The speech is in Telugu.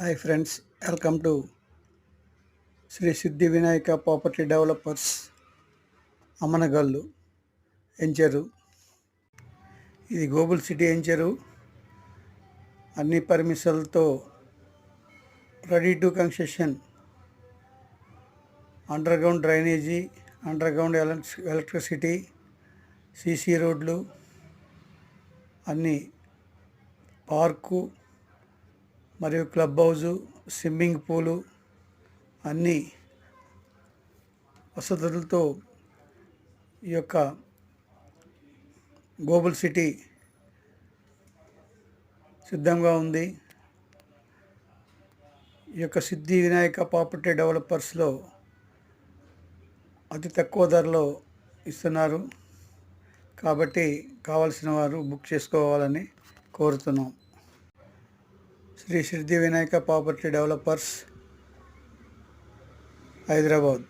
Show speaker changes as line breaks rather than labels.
Hi friends welcome to Shri Siddhi Vinayaka property developers Ammanagallu. ఎంచరు ఇది గోబుల్ సిటీ ఎంచరు అన్ని పర్మిషన్లతో ready to construction. Underground drainage underground electricity CC రోడ్లు అన్నీ పార్కు మరియు క్లబ్ హౌజు స్విమ్మింగ్ పూలు అన్నీ వసతులతో ఈ యొక్క గోబుల్ సిటీ సిద్ధంగా ఉంది. ఈ యొక్క సిద్ధి వినాయక ప్రాపర్టీ డెవలపర్స్లో అతి తక్కువ ధరలో ఇస్తున్నారు. కాబట్టి కావలసిన వారు బుక్ చేసుకోవాలని కోరుతున్నాం. Shri Siddhi Vinayaka property developers Hyderabad.